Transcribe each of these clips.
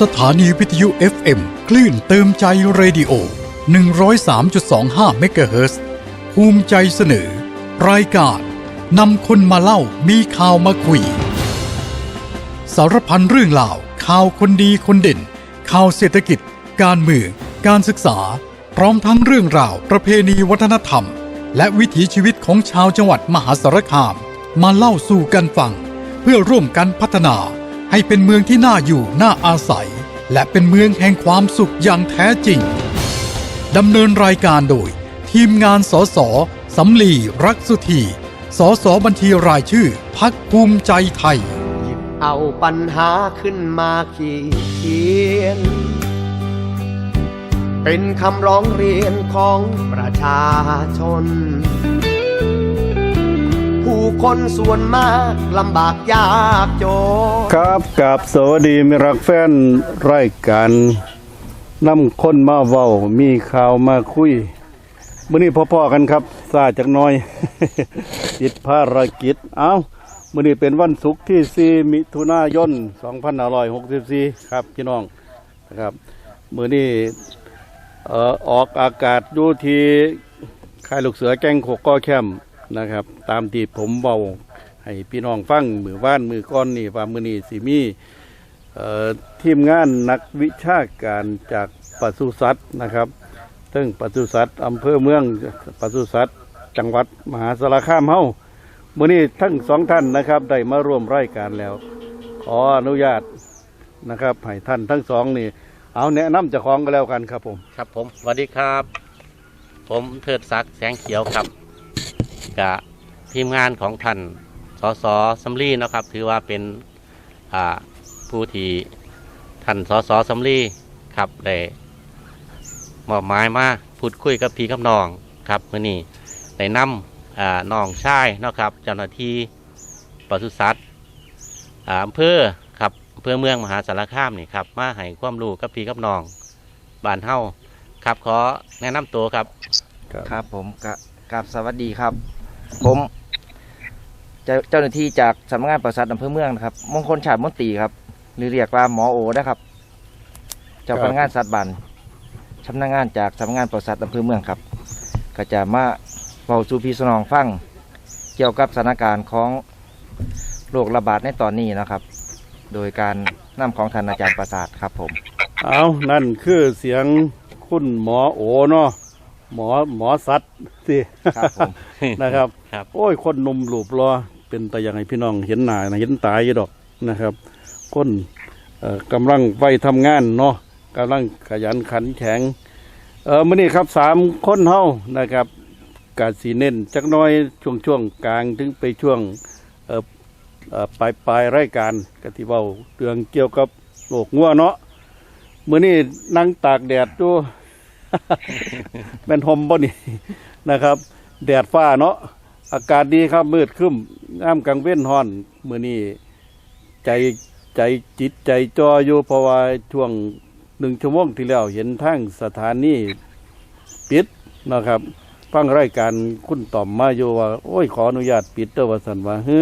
สถานีวิทยุ FM คลื่นเติมใจเรดิโอ 103.25 เมกะเฮิรตซ์ภูมิใจเสนอ รายการนำคนมาเล่ามีข่าวมาคุย สารพันเรื่องราว ข่าวคนดีคนเด่น ข่าวเศรษฐกิจ การเมือง การศึกษา พร้อมทั้งเรื่องราวประเพณีวัฒนธรรม และวิถีชีวิตของชาวจังหวัดมหาสารคาม มาเล่าสู่กันฟัง เพื่อร่วมกันพัฒนา ให้เป็นเมืองที่น่าอยู่น่าอาศัย และเป็นเมืองแห่งความสุขอย่างแท้จริงดำเนินรายการโดย ทีมงานสสสำลีรักสุธีสสบัญชีรายชื่อพักภูมิใจไทย หยิบเอาปัญหาขึ้นมาขีดเขียน เป็นคำร้องเรียนของประชาชน คนส่วนมากลำบากยากจนครับกับสวัสดีมิรักแฟนรายการนำคนมาเว้ามีข่าวมาคุยมื้อนี้พ่อๆกันครับซาจักน้อยจิตภารกิจ เอ้ามื้อนี้เป็นวันศุกร์ที่ 4 มิถุนายน 2564 ครับพี่น้องนะครับมื้อนี้ออกอากาศอยู่ที่ค่ายลูกเสือแก้งโคกก้อแคม นะครับ ตามที่ผมเบาให้พี่น้องฟังมือว่านมือก้อนนี่ว่ามือนี่สิมีทีมงานนักวิชาการจากปศุสัตว์นะครับ ซึ่งปศุสัตว์อำเภอเมืองปศุสัตว์จังหวัดมหาสารคามเฮามือนี้ทั้งสองท่านนะครับ ได้มาร่วมรายการแล้ว ขออนุญาตนะครับให้ท่านทั้งสองนี่ เอาแนะนำเจ้าของกันแล้วกันครับผม ครับผมสวัสดีครับ ผมเทิดศักดิ์แสงเขียวครับ กับทีมงานของท่านสสสำลีนะครับถือว่าเป็นผู้ที่ท่านสสสำลีครับได้มอบหมายมาพูดคุยกับพี่กับน้องครับมื่อนี้ได้นำน้องชายนะครับเจ้าหน้าที่ปศุสัตว์อ่าอำเภอครับอำเภอเมืองมหาสารคามนี่ครับมาให้ความรู้กับพี่กับน้องบ้านเฮาครับขอแนะนำตัวครับ ครับผมกะกับสวัสดีครับ ผมเจ้าหน้าที่จากสำนักงานปศุสัตว์อำเภอเมืองนะครับ มงคลฉาดมนตรีครับ หรือเรียกว่าหมอโอนะครับ เจ้าพนักงานสัตว์บันชำนักงานจากสำนักงานปศุสัตว์อำเภอเมืองครับ ก็จะมาเฝ้าสู่พี่สนองฟังเกี่ยวกับสถานการณ์ของโรคระบาดในตอนนี้นะครับ โดยการนำของท่านอาจารย์ประสาทครับผม เอานั่นคือเสียงคุณหมอโอเนาะ หมอหมอสัตว์สิครับผม นะครับ ครับ โอ้ย คนหนุ่มหลูบรอ เป็นตาอย่างให้พี่น้องเห็นหน้านะเห็นตายอยู่ดอกนะครับ คนเอ่อกำลังไว้ทำงานเนาะกำลังขยันขันแข็ง เออมื่อนี้ครับสามคนเฮานะครับ กาสีเน้นจักหน้อยช่วงช่วงกลางถึงไปช่วงเอ่อเอ่อปลายปลายรายการกที่เว้าเรื่องเกี่ยวกับโรคงัวเนาะมื่อนี้นั่งตากแดดดู เป็นหมบ่นี่นะครับ แดดฟ้าเนาะอากาศดีครับมืดครึ้มน้ำกลางเว้นฮ้อนมื้อนี้ใจใจจิตใจจออยู่เพราะว่าช่วงหนึ่งชั่วโมงที่แล้วเห็นทั้งสถานีปิดนะครับฟังรายการคุณต่อมมาอยู่ว่า โอ้ยขออนุญาตปิดเด้อว่าสันว่าเฮ้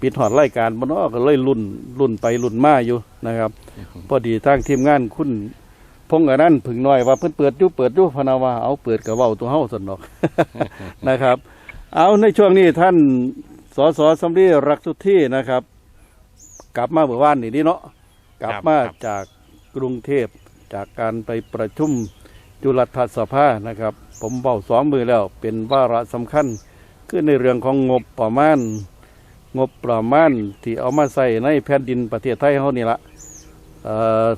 ปิดหอดรายการมันอ้อก็เลยรุ่นรุ่นไปรุ่นมาอยู่นะครับ พอดีทางทีมงานคุณ พงอันนั้นผึ่งน้อยว่าเพิ่นเปิดอยู่เปิดอยู่พะนาว่าเอาเปิดกับเว้าตัวเฮาสนดอกนะครับ เอาในช่วงนี้ท่านสสสำลีรักสุทธินะครับ กลับมาเมื่อวานนี่นี่เนาะกลับมาครับจากกรุงเทพจากการไปประชุมจุลทัศสภานะครับ ผมเบาสองมือแล้วเป็นวาระสำคัญคือในเรื่องของงบประมาณ งบประมาณที่เอามาใส่ในแผ่นดินประเทศไทยเขานี่ละ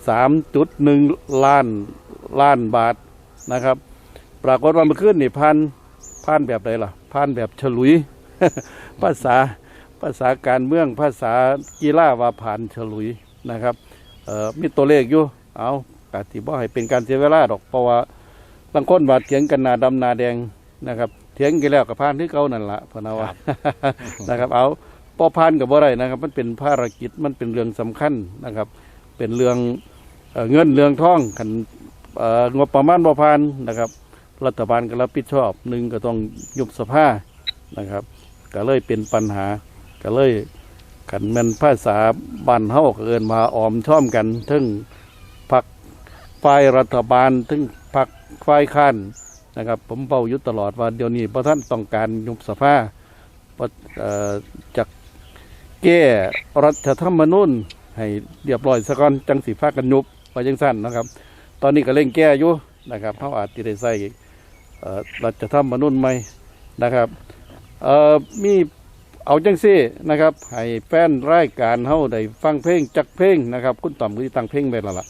สามจุดหนึ่งล้านล้านบาทนะครับ ปรากฏว่าเมื่อคืนนี่พันพันแบบไหนล่ะพันแบบฉลุย ภาษาภาษาการเมืองภาษากีฬาว่าผ่านฉลุยนะครับเอ่อมีตัวเลขอยู่เอากาติบ่ให้เป็นการเสียเวลาดอกเพราะว่าบางคนบาดเถียงกันหนาดำหนาแดงนะครับเถียงกันแล้วกับพานที่เก่านั่นละพะนาว่านะครับ เอาพอพานกับบ่ได้นะครับ มันเป็นภารกิจมันเป็นเรื่องสำคัญนะครับ เป็นเรื่องเงินเรื่องทองขันงบประมาณบ่พานนะครับ รัฐบาลก็รับผิดชอบหนึ่งก็ต้องยุบสภานะครับ ก็เลยเป็นปัญหา ก็เลยขันมันภาษาบ้านเฮาเอินมาออมช่อมกันทึ่งพักฝ่ายรัฐบาลถึงพรรคฝ่ายค้านนะครับ ผมเป้ายู่ตลอดว่าเดี๋ยวนี้พระท่านต้องการยุบสภาจากแก้รัฐธรรมนูญ ให้เรียบร้อยสะก่อนจังสีฟ้ากันยุบว่าจังสั้นนะครับ ตอนนี้ก็เร่งแก้อยู่นะครับเขาอาจจะได้ใส่เอ่อรัฐธรรมนูญใหม่นะครับเอ่อมีเอาจังซี่นะครับให้แฟนรายการเฮาได้ฟังเพลงจักเพลงนะครับ คุณต่อมก็สิตั้งเพลงไว้แล้วล่ะ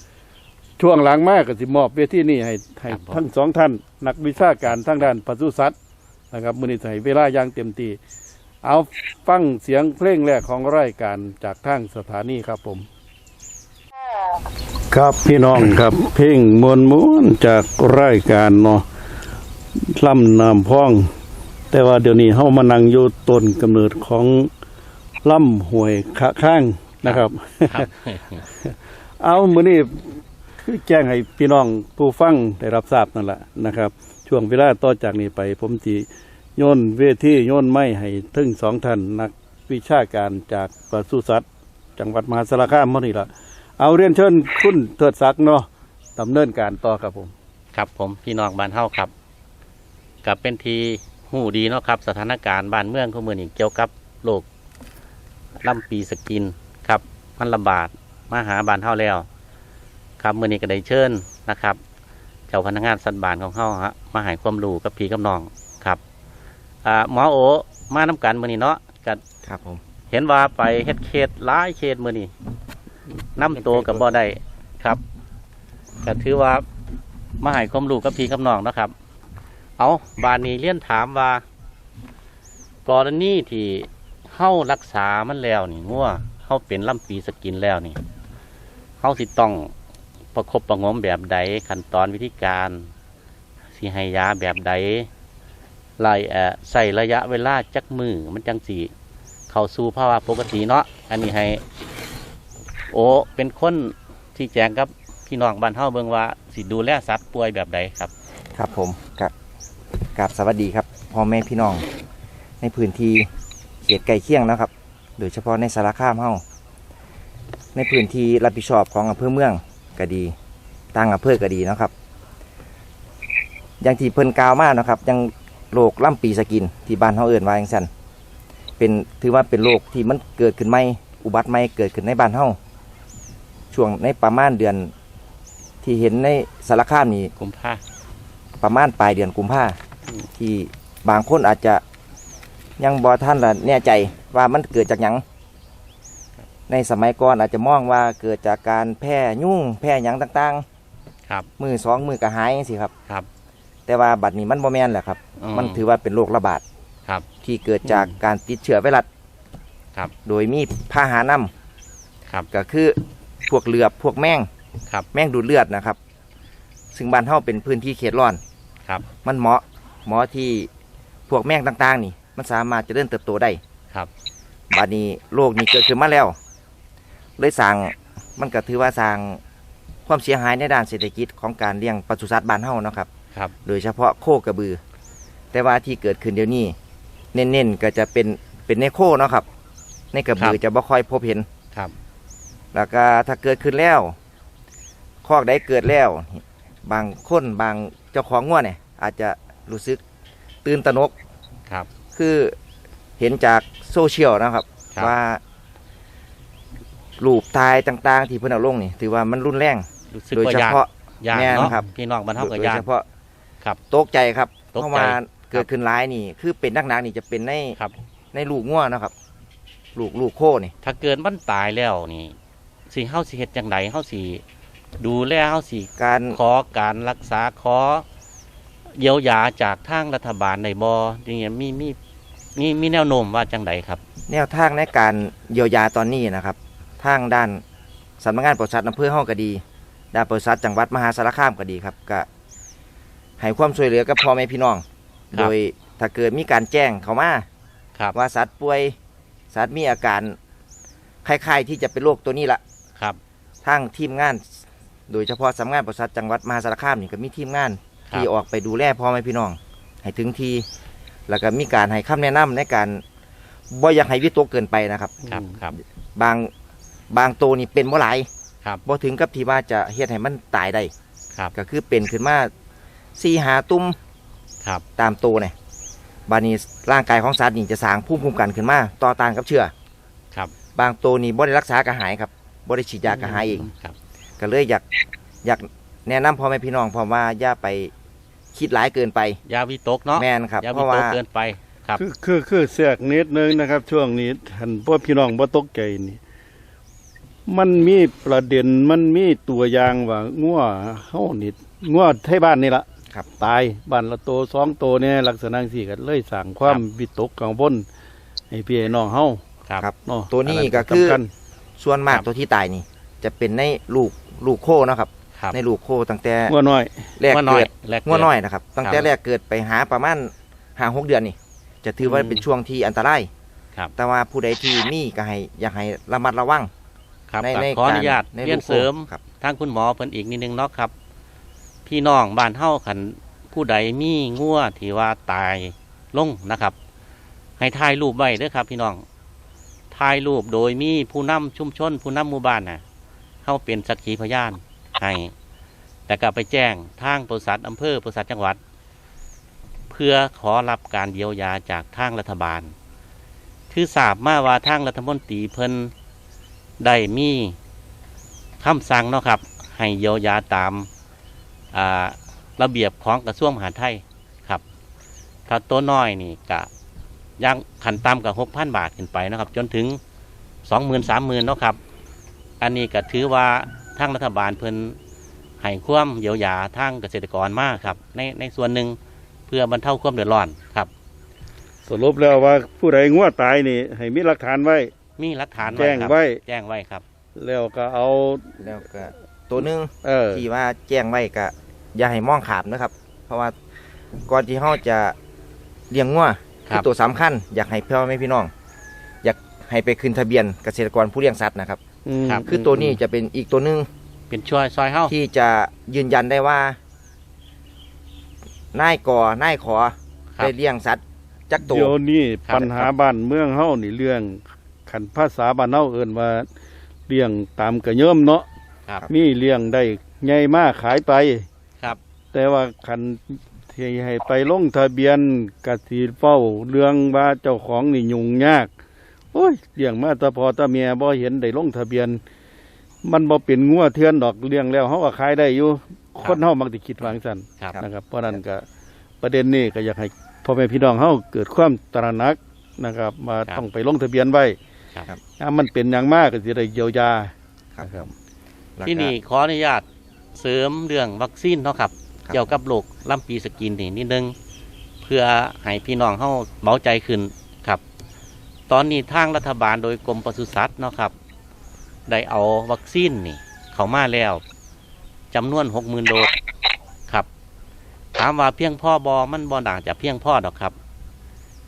ช่วงหลังมากก็สิมอบเวทีนี้ให้ให้ครับผมทั้งสองท่าน นักวิชาการทางด้านปศุสัตว์นะครับมื้อนี้จะให้เวลาอย่างเต็มที่ เอาฟังเสียงเพลงแรกของรายการจากทางสถานีครับผม ครับพี่น้องครับเพลงมวนมวนๆจากรายการเนาะล่ำนำพ้อง แต่ว่าเดี๋ยวนี้เฮามานั่งอยู่ต้นกำเนิดของล่ำห่วยขะข้างนะครับครับ เอามื้อนี้คือแจ้งให้พี่น้องผู้ฟังได้รับทราบนั่นแหละนะครับ ช่วงเวลาต่อจากนี้ไปผมสิโย่นเวทีโยนไม้ให้ถึงสองท่านนักวิชาการจากปศุสัตว์ จังหวัดมหาสารคามมื้อนี้ละเอาเรียนเชิญคุณเทิดศักดิ์เนาะดำเนินการต่อครับผม ครับผมพี่น้องบ้านเฮาครับกับเป็นทีหูดีเนาะครับ สถานการณ์บ้านเมืองของเมืองนี่เกี่ยวกับโรคลำปีสกินครับ มันระบาดมาหาบ้านเฮาแล้ว ครับเมื่อนี้ก็ได้เชิญนะครับ เจ้าพนักงานสัตว์บานของเฮาฮะมาให้ความรู้กับพี่กับน้อง อ่าหมอโอมาน้กันเมื่อนี้เนาะก็ครับผม เห็นว่าไปเฮ็ดเขตหลายเขตมื่อนี้น้ำตัวกับบ่ได้ครับก็ถือว่ามาให้ความรู้กับพี่กับน้องเนาะครับ เอาบานนี้เลี่ยนถามว่ากรณีที่เฮารักษามันแล้วนี่งัวเฮาเป็นลำปีสกินแล้วนี่เฮาสิต้องประคบประหงมแบบใดขั้นตอนวิธีการสิให้ยาแบบใด ไล่เอ่อใส่ระยะเวลาจักมือมันจังสีเข้าสู่ภาวะปกติเนาะอันนี้ให้ โอเป็นคนที่แจ้งกับพี่น้องบ้านเฮาเบิ่งว่าสิดูแลสัตว์ป่วยแบบใดครับ ครับผมกับกับสวัสดีครับพ่อแม่พี่น้อง ในพื้นที่เขตใกล้เคียงนะครับ โดยเฉพาะในสารคามเฮาในพื้นที่รับผิดชอบของอำเภอเมืองก็ดีตั้งอำเภอก็ดีเนาะครับ อย่างที่เพิ่นกล่าวมาเนาะครับยัง โรคล่ำปีสกินที่บ้านเฮาเอิ้นว่าจังซั่นเป็นถือว่าเป็นโรคที่มันเกิดขึ้นใหม่อุบัติใหม่เกิดขึ้นในบ้านเฮาช่วงในประมาณเดือน ที่เห็นในสารคามนี่กุมภาประมาณปลายเดือนกุมภาอืมที่บางคนอาจจะยังบอท่านละแน่ใจว่ามันเกิดจากหยังในสมัยก่อนอาจจะมองว่าเกิดจากการแพร่ยุ่งแพร่หยังต่างครับๆมือสองมือกระหายสิครับ ครับ แต่ว่าบัดนี้มันบ่แม่นแหละครับมันถือว่าเป็นโรคระบาดครับ ที่เกิดจากการติดเชื้อไวรัสครับโดยมีพาหานำครับ ก็คือพวกเหลือบพวกแมงครับ แมงดูดเลือดนะครับ ซึ่งบ้านเฮาเป็นพื้นที่เขตร้อน ครับ มันเหมาะเหมาะที่พวกแมงต่างๆ นี่ มันสามารถเจะเริ่มเติบโตได้ครับบัดนี้โรคนี้เกิดขึ้นมาแล้ว เลยสั่งมันก็ถือว่าสั่งความเสียหายในด้านเศรษฐกิจของการเลี้ยงปศุสัตว์บ้านเฮาเนาะครับ ครับ โดยเฉพาะโคกระบือ แต่ว่าที่เกิดขึ้นเดี๋ยวนี้เน้นๆก็จะเป็นเป็นในโคเนาะครับ ในกระบือจะบ่ค่อยพบเห็นครับ แล้วก็ถ้าเกิดขึ้นแล้วคอกใดเกิดแล้ว บางคนบางเจ้าของงัวเนี่ย อาจจะรู้สึกตื่นตระหนกครับ คือเห็นจากโซเชียลนะครับครับว่ารูปถ่ายต่าง ๆ ที่เพิ่นเอาลงนี่ ถือว่ามันรุนแรงรู้สึกโดยว่าเฉยากพาะยากแม่นเนาะครับพี่น้องบ้านเฮาก็โดยยากเฉพาะ ครับตกใจครับตกใจเพราะว่าเกิดขึ้นร้ายนี่ คือเป็นนักๆนี่จะเป็นในครับ ในลูกงัวนะครับ ลูกลูกโคนี่ ถ้าเกิดมันตายแล้วนี่สิเฮาสิเฮ็ดจังไดเฮาสิดูแลเฮาสิการขอการรักษาขอเยียวยาจากทางรัฐบาลในบออย่างเงี้ยมีมีมีมีแนวโน้มว่าจังไดครับ แนวทางในการเยียวยาตอนนี้นะครับ ทางด้านสำนักงานปศุสัตว์อำเภอห้องก็ดีด้านปศุสัตว์จังหวัดมหาสารคามก็ดีครับก็ ให้ความช่วยเหลือกับพ่อแม่พี่น้อง ครับ โดยถ้าเกิดมีการแจ้งเขามาครับ ว่าสัตว์ป่วยสัตว์มีอาการคล้ายๆที่จะเป็นโรคตัวนี้ละครับ ทางทีมงาน โดยเฉพาะสำนักงานปศุสัตว์จังหวัดมหาสารคามนี่ก็มีทีมงาน ครับ ที่ออกไปดูแลพ่อแม่พี่น้อง ให้ถึงทีแล้วก็มีการให้คำแนะนำในการบ่อยากให้วิตกเกินไปนะครับ ครับครับ บางบางตัวนี่เป็นบ่หลายครับบ่ถึงกับที่ว่าจะเฮ็ดให้มันตายได้ครับ ก็คือเป็นขึ้นมา สี่หาตุ้มครับ ตามตัวเนี่ยบานี้ร่างกายของสัตว์นี่จะสร้างภูมิคุ้มกันขึ้นมาต่อต้านกับเชื้อครับ บางตัวนี่บ่ได้รักษากระหายครับบ่ได้ฉีดยากระหายเองครับ ก็เลยอยากอยากแนะนำพ่อแม่พี่น้องเพราะว่าอย่าไปคิดหลายเกินไปยาวิตกเนาะแม่นครับยาเพวิราะตว่ากเกินไปครับ คือคือคือเสียกนิดนึงนะครับ ช่วงนี้ท่านพ่อพี่น้องบ่ตกใจนี่มันมีประเด็นมันมีตัวอย่างว่างัวเฮานี่งัวไทยบ้านนี่ละ ครับ ตายบ้านละโตสองโตเนี่ยลักษณะสี่กันเลยสั่งความครับวิตกกังวลให้พี่ให้น้องเฮาครับครับเนาะตัวนี้อัก็คือสำคัญส่วนมากครับตัวที่ตายนี่ จะเป็นในลูกลูกโคเนาะครับครับ ในลูกโคตั้งแต่งัวน้อยแรกว่าน้อเกิยดแรกเกิดงัวน้อยนะครับ ตั้งแต่ครับแรกเกิดไปหาประมาณหาหกเดือนนี่ จะถือว่าอืมเป็นช่วงที่อันตรายครับแต่ว่าผู้ใดที่มีก็ให้อยากให้ระมัดระวังครับในครับในขออนุญาตในเรียนลูกโคเสริมครับทางคุณหมอเพิ่นอีกนิดนึงเนาะครับ พี่น้องบ้านเฮาขันผู้ใดมีงัวที่ว่าตายลงนะครับ ให้ถ่ายรูปไว้ด้อครับ พี่น้องถ่ายรูปโดยมีผู้นำชุมชน ผู้นำหมู่บ้านน่ะเฮาเป็นสักขีพยานให้แต่ก็ไปแจ้งทางบริษัทอำเภอบริษัทจังหวัด เพื่อขอรับการเยียวยาจากทางรัฐบาล คือทราบมาว่าทางรัฐมนตรีเพิ่นได้มีคำสั่งเนาะครับ ให้เยียวยาตาม ระเบียบของกระทรวงมหาดไทยครับ ถ้าตัวน้อยนี่กะย่างขันต่ำกับหกพันบาทขึ้นไปนะครับ จนถึงสองหมื่นสามหมื่นเนาะครับ อันนี้ก็ถือว่าทางรัฐบาลเพิ่นให้ความเยียวยาทางเกษตรกรมากครับ ในในส่วนหนึ่งเพื่อบรรเทาความเดือดร้อนครับ สรุปแล้วว่าผู้ใดงัวตายนี่ ให้มีหลักฐานไว้ มีหลักฐานแจ้งครับไว้ แจ้งไว้ครับ แล้วก็เอา แล้วก็ตัวหนึงเออ ที่ว่าแจ้งไว้ก็ อย่าให้มองขามนะครับ เพราะว่าก่อนที่เขาจะเลี้ยงงัวครัคือบตัวสำคัญอยากให้พ่อแม่พี่น้อง อยากให้ไปขึ้นทะเบียนเกษตรกรผู้เลี้ยงสัตว์นะครับมครับคือตัวนี้จะเป็นอีกตัวหนึงเป็นช่วยซอยเฮ้าที่จะยืนยันได้ว่านายก่อนายขอครับได้เลี้ยงสัตว์จักตัวเดี๋ยวนี้ครับปัญหาบ้านเมืองเฮานี่เรื่องขันภาษาบ้านเฮาเอิ่นว่าเลี้ยงตามกระเยิมเนาะครับมีเลี้ยงได้ใหญ่มากขายไปครับ แต่ว่าคันที่ให้ไปลงทะเบียนกสิเฝ้าเรื่องว่าเจ้าของนี่ยุ่งยากโอ้ยเลี้ยงมาแตาพอแตาเมียบ่เห็นได้ลงทะเบียน มันบ่เป็นงัวเทือนดอกเลี้ยงแล้วเฮาก็ขายได้อยู่คนเฮามักสิคิดว่าจังซั่นครับนะครับ เพราะนั้นก็ประเด็นนี้ก็อยากให้พ่อแม่พี่น้องเฮาเกิดความตระหนักนะครับ มาครับต้องไปลงทะเบียนไว้ครับถ้ามันเป็นอย่างมากก็สิได้เยียวยาครับนะครับแล้วก็ที่นี่ขออนุญาตเสริมเรื่องวัคซีนเนาะครับครับ เกี่ยวกับโรคลำปีสกินนี่นิดนึง เพื่อให้พี่น้องเข้าเบาใจขึ้นครับ ตอนนี้ทางรัฐบาลโดยกรมปศุสัตว์เนาะครับ ได้เอาวัคซีนนี่ เข้ามาแล้วจำนวนหกหมื่นโดสครับ ถามว่าเพียงพ่อบอมันบอด่างจะเพียงพ่อดอกครับ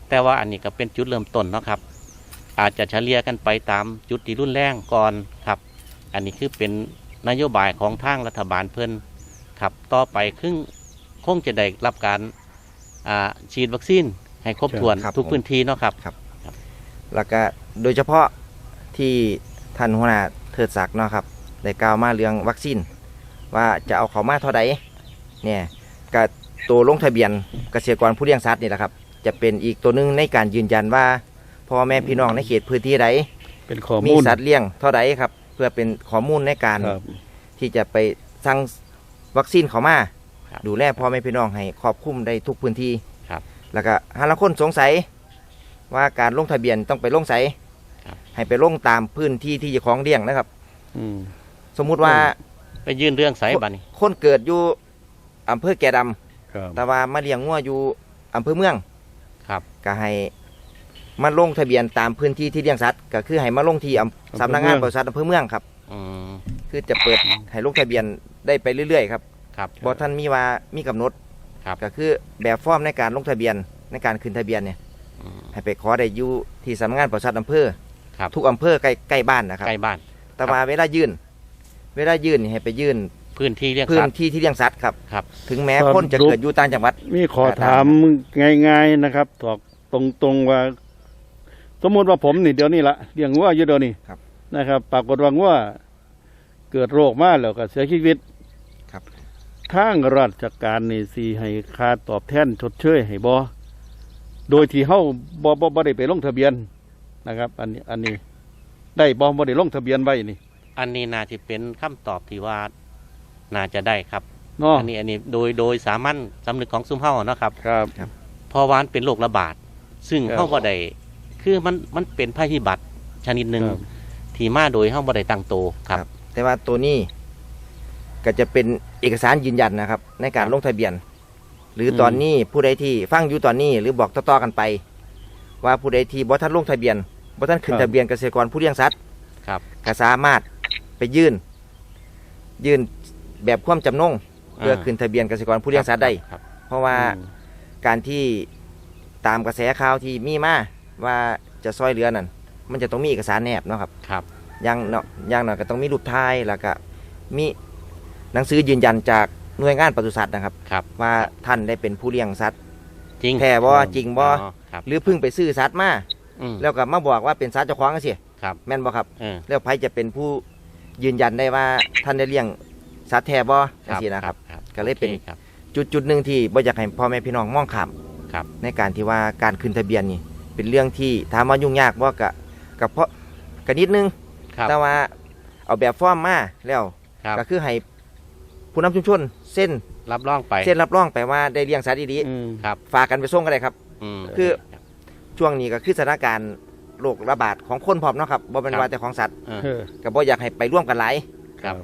แต่ว่าอันนี้ก็เป็นจุดเริ่มต้นเนาะครับ อาจจะเฉลี่ยกันไปตามจุดที่รุนแรงก่อนครับ อันนี้คือเป็นนโยบายของทางรัฐบาลเพิ่อน ครับต่อไปครึ่งคงจะได้รับการอ่าฉีดวัคซีนให้ครบถ้วนครับทุกผม พื้นที่เนาะครับ แล้วก็โดยเฉพาะที่ท่านหัวหน้าเทิดศักดิ์เนาะครับได้กล่าวมาเรื่องวัคซีนว่าจะเอาเขามาเท่าใดเนี่ยก็ตัวลงทะเบียนเกษตรกรผู้เลี้ยงสัตว์นี่แหละครับ จะเป็นอีกตัวหนึงในการยืนยันว่าพ่อแม่พี่น้องในเขตพื้นที่ใดเป็นข้อมีมูลสัตว์เลี้ยงเท่าใดครับ เพื่อเป็นข้อมูลในการ ครับ ที่จะไปสั่ง วัคซีนเขามา ครับ ดูแลพ่อแม่พี่น้องให้ครอบคลุมได้ทุกพื้นที่ครับแล้วก็หาละคนสงสัย ว่าการลงทะเบียนต้องไปลงใสครับ ให้ไปลงตามพื้นที่ที่เจ้าของเลี้ยงนะครับ อืม สมมุติว่า ไปยื่นเรื่องไสบัดนี้คนเกิดอยู่อำเภอแก่ดำครับแต่ว่ามาเลี้ยงงัวอยู่อำเภอเมือง ครับ ก็ให้มาลงทะเบียนตามพื้นที่ที่เลี้ยงสัตว์ก็คือให้มาลงที่อำสำนักงานบริษัทอำเภอเมืองครับ อืม คือจะเปิดให้ลงทะเบียนได้ไปเรื่อยๆครับครับบอท่านมีว่ามีกำหนดครับก็คือแบบฟอร์มในการลงทะเบียนในการขึ้นทะเบียนเนี่ยอืมให้ไปขอได้อยู่ที่สำนักงานบริษัทอำเภอครับทุกอำเภอใกล้ใกล้บ้านนะครับใกล้บ้าน แต่ว่าเวลายื่น เวลายื่นนี่ให้ไปยื่นพื้นที่เลี้ยงพื้สันตว์ที่ที่เลี้ยงสัตว์ครับครับ ถึงแม้คนจะเกิดอยู่ต่างจังหวัดมีขอถามง่ายๆนะครับตอบตรงๆว่า สมมติว่าผมนี่เดี๋ยวนี้ละเลี้ยงวัวอยู่เดี๋ยวนี้ครับนะครับ ปรากฏว่าวัวเกิดโรคมาแล้วก็เสียชีวิตครับ ทางราชการนี่สิให้ค่าตอบแทนชดเชยให้บ่โดยที่เฮาบ่บ่บ่ได้ไปลงทะเบียนนะครับ อันนี้อันนี้ได้บ่บ่ได้ลงทะเบียนไว้นี่อันนี้น่าจะเป็นคำตอบที่ว่าน่าจะได้ครับเนาะอันนี้อันนี้โดยโดยสามัญสำนึกของซุ่มเฮาเนาะครับ ครับเพราะว่ามันเป็นโรคระบาด ซึ่งครับเฮาบ่ได้คือมันมันเป็นภัยพิบัติชนิดหนึ่งครับที่มาโดยเฮาบ่ได้ตั้งโตวครับ แต่ว่าตัวนี้ก็จะเป็นเอกสารยืนยันนะครับ ในการลงทะเบียน หรืออมตอนนี้ผู้ใดที่ฟังอยู่ตอนนี้ หรือบอกต่อๆกันไป ว่าผู้ใดที่บ่ท่านลงทะเบียนบ่ท่านขึ้นทะเบียนเกษตรกรผู้เลี้ยงสัตว์ครับก็สามารถไปยื่น ยื่นแบบความจำนงเพื่อขึ้นทะเบียนเกษตรกรผู้เลี้ยงสัตว์ได้ครับ เพราะว่าอืมการที่ตามกระแสข่าวที่มีมาว่าจะซอยเรือนั่นมันจะต้องมีเอกสารแนบเนาะครับครับ อย่างเนาะอย่างหน่อยก็ต้องมีรูปถ่ายแล้วก็มีหนังสือยืนยันจากหน่วยงานปศุสัตว์นะครับ ครับ ว่าท่านได้เป็นผู้เลี้ยงสัตว์จริงแท้บ่จริงบ่อ๋อครับหรือเพิ่งไปซื้อสัตว์มาอืมแล้วก็มาบอกว่าเป็นสัตว์เจ้าของกันสิครับ แม่นบ่ครับ เออแล้วไผจะเป็นผู้ยืนยันได้ว่าท่านได้เลี้ยงสัตว์แท้บ่จังซี่นะครับครับ ก็เลยเป็น โอคครับ จุดจุดหนึ่งที่บ่อยากให้พ่อแม่พี่น้องมองข้ามครับ ในการที่ว่าการขึ้นทะเบียนนี่เป็นเรื่องที่ถามว่ายุ่งยากบ่กะกับเพราะกะนิดนึง ครับแต่ว่าเอาแบบฟอร์มมาแล้วครับก็คือให้ผู้นำชุมชนเส้นรับรองไป เส้นรับรองไปว่าได้เลี้ยงสัตว์ดีอืมครับๆฝากกันไปส่งก็ได้ครับอืมคือช่วงนี้ก็คือสถานการณ์โรคระบาดของคนพร้อมเนาะครับบ่เป็นว่าแต่ของสัตว์เออเออก็บ่อยากให้ไปร่วมกันหลายครับ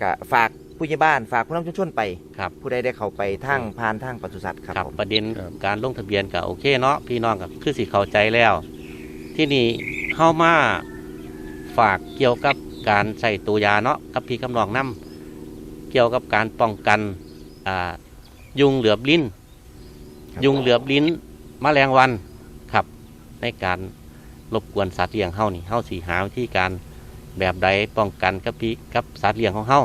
ก็ฝากผู้ใหญ่บ้านฝากผู้นำชุมชนไปครับผู้ใดได้เข้าไปทางผ่านทางปศุสัตว์ครับครับผมประเด็นครับการลงทะเบียนก็โอเคเนาะพี่น้องกับคือสิเข้าใจแล้ว ที่นี่เข้ามา ฝากเกี่ยวกับการใส่ตัวยาเนาะกับพี่กำนองน้ำเกี่ยวกับการป้องกันอ่ายุงเหลือบลิ้นครับยุงเหลือบลิ้นมแมลงวันครับ ในการรบกวนสัตว์เลี้ยงเฮานี่เฮาสีหาวิธีการแบบใดป้องกันกับพี่กับสัตว์เลี้ยงของเฮา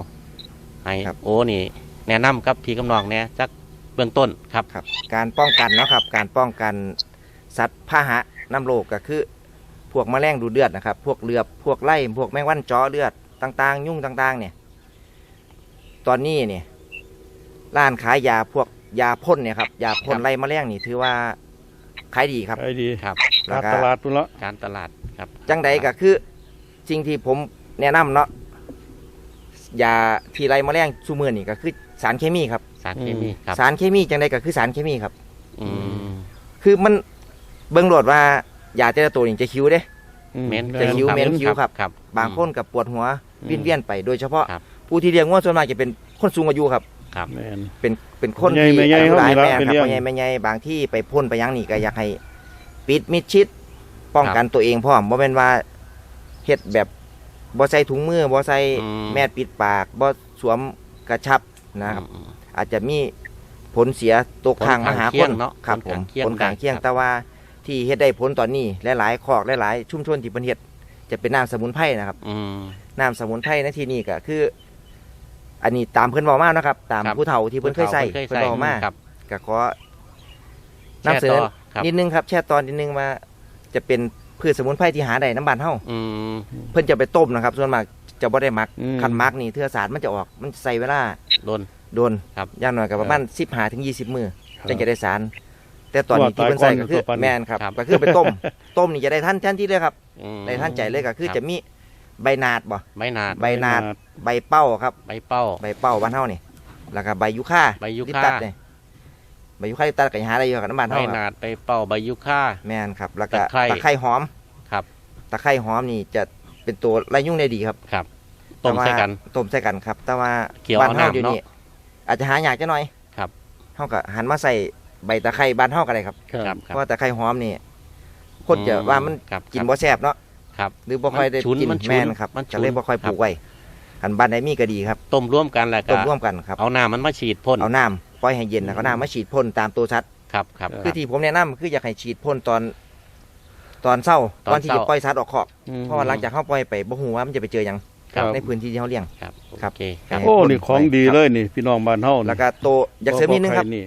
ให้ครับโอ้นี่แนะนำกับพี่กำนองแหน่จักเบื้องต้นครับครับ การป้องกันเนาะครับ การป้องกันสัตว์พาหะน้ำโรคก็คือพ วกแมลงดูดเลือดนะครับ พวกเหลือบพวกไล่พวกแมงวันเจาะเลือดต่าง ๆ ยุ่งต่าง ๆ เนี่ย ตอนนี้เนี่ยร้านขายยาพวกยาพ่นเนี่ยครับยาพ่นครับไล่แมลงนี่ถือว่าขายดีครับไอ้ดีครับแล้กาวรก็ตลาดตุนละการตลาดครับจังใดก็คือสิ่งที่ผมแนะนำเนาะยาที่ไล่แมลงซูมือนี่ก็คือสารเคมีครับ สารเคมีครับ สารเคมีจังใดก็คือสารเคมีครับ อืมคือมันเบิ่งโหลดว่า ยาแต่ละตัวนี่จะคิวเด้อืเม้นจะคิ้วรับเม้นคิ้วครับ ครับ บางคนกับปวดหัวอืมวินเวียนไปโดยเฉพาะครับผู้ที่เลี้ยงง่วส่วนมากจะเป็นคนสูงอายุครับ ครับแม่นเป็นเป็นคนใหญ่ที่ไม่ใหญ่อายุหลายเขามีแม่รับครับไปเลี้ยงไม่ใหญ่ไม่ใหญ่บางที่ไปพ่นไปหยังนี่ก็อยากให้ปิดมิดชิดป้องกันตัวเองพร้อมบ่แม่นว่าเฮ็ดแบบบ่ใส่ถุงมือบ่ใส่อืมแมสปิดปากบ่สวมกระชับนะครับอืมอาจจะมีผลเสียตกทางมาหาผลข้างเคีคยนงเนาะครับผผลมข้างเคียงผลข้างเคียงครับแต่ว่า ที่เฮ็ดได้ผลตอนนี้หลายๆคอกหลายๆชุมชนที่เพิ่นเฮ็ดจะเป็นน้ำสมุนไพรนะครับอืม น้ำสมุนไพรในที่นี้ก็คือ อันนี้ตามเพิ่นบอกมานะครับ ตามครับ ผู้เฒ่าที่เพิ่นเคยใส่เคยเพิ่นใส่บอกมาครับก็ขอ นำเสนอ แช่ต่ครับนิดนึงครับแช่ตอนนิดนึงว่าจะเป็นพืชสมุนไพรที่หาได้น้ำบานเฮาอืม เพิ่นจะไปต้มนะครับ ส่วนมากจะบ่ได้หมักอืม คันหมักนี่เทื่อสารมันจะออกมันใส่เวลาโดน โดนครับอย่างน้อยก็ประมาณ15ถึง20 มื้อครับ จึงจะได้สาร แต่ตอนนี้ที่เพิ่นใส่ก็คือตัวปันแม่นครับครับก็คือไปต้ม ต้มนี่จะได้ท่านท่านที่เลยครับอืมได้ท่านใจเลยก็คือรับจะมีใบนาดบ่ใบนาดใบนาดใบเป้าครับ ใบเป้าใบเป้าบ้านเฮานี่แล้วก็ใบยุค่าใบยุลิปค่าตัดนี่ใบยุค่าลิปตัดก็หาได้อยู่กับน้ำบ้านใบเฮาครับนาดใบเป้าใบยุค่าแม่นครับ แล้วก็ตะไคร้ตะไคร้หอมครับ ตะไคร้หอมนี่จะเป็นตัวไล่ยุ่งได้ดีครับครับต้มแต่ว่าใส่กันต้มใส่กันครับ แต่ว่าเกี่ยวบ้านเฮาเอาน้ำเดี๋ยวนี้อาจจะหายากจะหน่อยครับเฮาก็หันมาใส่ ใบตะไคร้บ้านเฮาก็ได้ครับครับ เพราะว่าตะไคร้หอมนี่คนจะว่ามันครับกินบ่แซ่บเนาะครับหรือบ่ค่อยได้มันฉุนกินมันฉุนแม่นครับมันฉุน ก็เลยบ่ค่อยปลูครักบไว้อันบ้านใดมีก็ดีครับต้มร่วมกันแล้วก็ต้มร่วมกันครับ เอาน้ำมันมาฉีดพ่นเอาน้ำปล่อยให้เย็นแล้วก็น้ำมาฉีดพ่นตามตัวชัด ครับครับคือที่ผมแนะนำคืออยากให้ฉีดพ่นตอน ตอนเศร้าตอนตอนที่เช้าจะปล่อยสัตว์ออกคอกอืมเพราะว่าหลังจากเข้าปล่อยไปบ่ฮู้ว่ามันจะไปเจอหยังครับในพื้นที่ที่เขาเลี้ยง ครับครับ โอเคครับ โอ้นี่ของดีเลยนี่ พี่น้องบ้านเฮานี่แล้วก็ตัวอยากเสริมนิดนึงครับในี่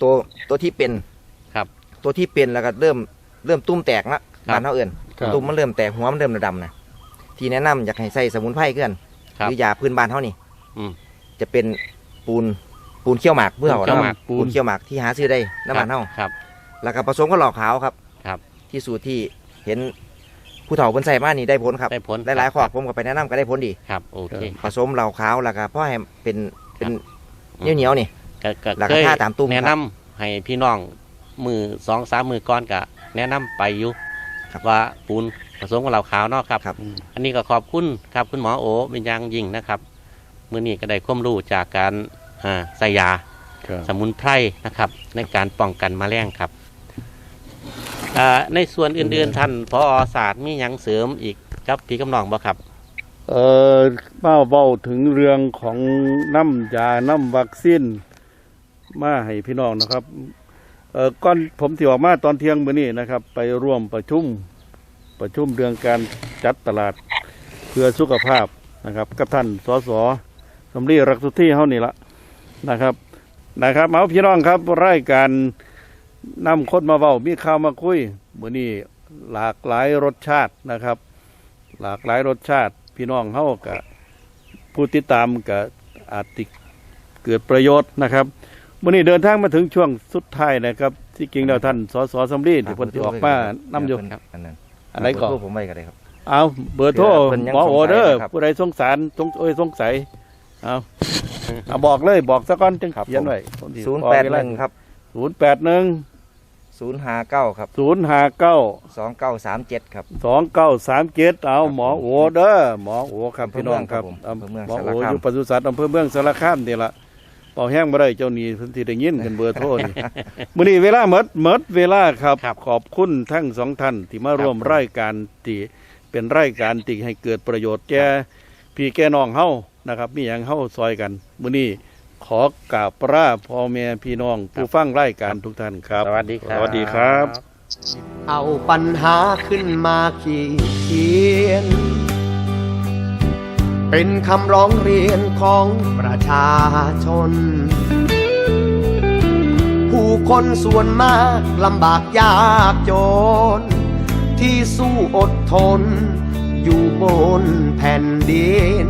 ตัวตัวที่เป็นครับ ตัวที่เป็นแล้วก็เริ่มเริ่มตุ้มแตกละครับบ้านเฮาเอิ้นครับ ตุ้มมันเริ่มแตกหัวมันเริ่มดำๆนะที่แนะนำอยากให้ใส่สมุนไพรเกินครับหรือยาพื้นบ้านเฮานี่อืมจะเป็นปูนปูนเขี้ยวหมากเพื่อปูนเขี้ยวหมากปูนเขี้ยวหมากที่หาซื้อได้น้ำมันเฮาครับ แล้วก็ผสมกับเหล่าขาวครับ ครับ ที่สูตรที่เห็นผู้เฒ่าเพิ่นใส่มานี่ได้ผลครับได้ผลหลายๆข้อครับผมก็ไปแนะนำก็ได้ผลดี ครับ โอเค ผสมเหล่าขาวแล้วก็พ่อให้เป็นเป็นอืมเหนียวๆนี่ ก็ก็แล้วก็เคยท่าตามตุ้มแนะครันำบให้พี่น้องมือสองสามมือก้อนก็แนะนำไปอยู่ครับว่าปูนผสมกับเหล้าขาวเนาะครับ ครับ อันนี้ก็ขอบคุณครับคุณหมอโอเป็นอย่างยิ่งนะครับมื้อนี้ก็ได้ความรู้จากการอ่าใส่ยา ครับ สมุนไพรนะครับ ในการป้องกันแมลงครับอ่าในส่วนอื่นๆท่านพอศาสตร์มีหยังเสริมอีกครับพี่กำนองบ่ครับ เอ่อมาเว้าถึงเรื่องของน้ำยาน้ำวัคซีน มาให้พี่น้องนะครับเอ่อก่อนผมที่ออกมาตอนเที่ยงมื้อนี้นะครับ ไปร่วมประชุมประชุมเรื่องการจัดตลาดเพื่อสุขภาพนะครับกับท่านสสสำลีรักสุทธิเฮานี่ละนะครับนะครับเอาพี่น้องครับรายการนำคนมาเว้ามีข่าวมาคุยมื้อนี้หลากหลายรสชาตินะครับ หลากหลายรสชาติ พี่น้องเฮากับผู้ติดตามกับอาจติเกิดประโยชน์นะครับ มื่อนี้เดินทางมาถึงช่วงสุดท้ายนะครับ ที่จริงแล้วท่านสสสำลีที่เพิ่นสิออกมานํอยู่ครับอันนั้นอันไหนก่อนเบร์โทรผมไว้ก็ได้ครับเอาเบอร์โทรเพิ่นยังหมอโอเดอร์สงสัยนะครับผู้ใดสงสารสงเอ้ยสงสัยเอาเอาบอกเลยบอกซะก่อนจังครับเขียนไว้ศูนย์แปดหนึ่งครับศูนย์แปดหนึ่งศูนย์ห้าเก้าครับศูนย์ห้าเก้าสองเก้าสามเจ็ดครับสองเก้าสามเจ็ดเอาครับหมอโอเด้อหมอโอครับอำเภอพี่น้องครับเมืองครับผมอำเภอเมืองหมอโอสารคามอยู่ปศุสัตว์อำเภอเมืองสารคามนี่ละ เป่าแห้งบ่ได้เจ้าหนี้เพิ่นสิได้ยินกันเบอร์โทรนี่ มื้อนี้เวลาหมดหมดเวลาครับ ครับ ขอบคุณทั้งสองท่านที่มาร่วมรายการที่เป็นรายการที่ให้เกิดประโยชน์แก่พี่แก่น้องเฮานะครับ มีหยังเฮาซอยกันมื้อนี้ขอกราบพระพ่อแม่พี่น้อง ผู้ฟังรายการทุกท่านครับ สวัสดีครับ สวัสดีครับ เอาปัญหาขึ้นมาขีดเขียน เป็นคำร้องเรียนของประชาชน ผู้คนส่วนมากลำบากยากจน ที่สู้อดทน อยู่บนแผ่นดิน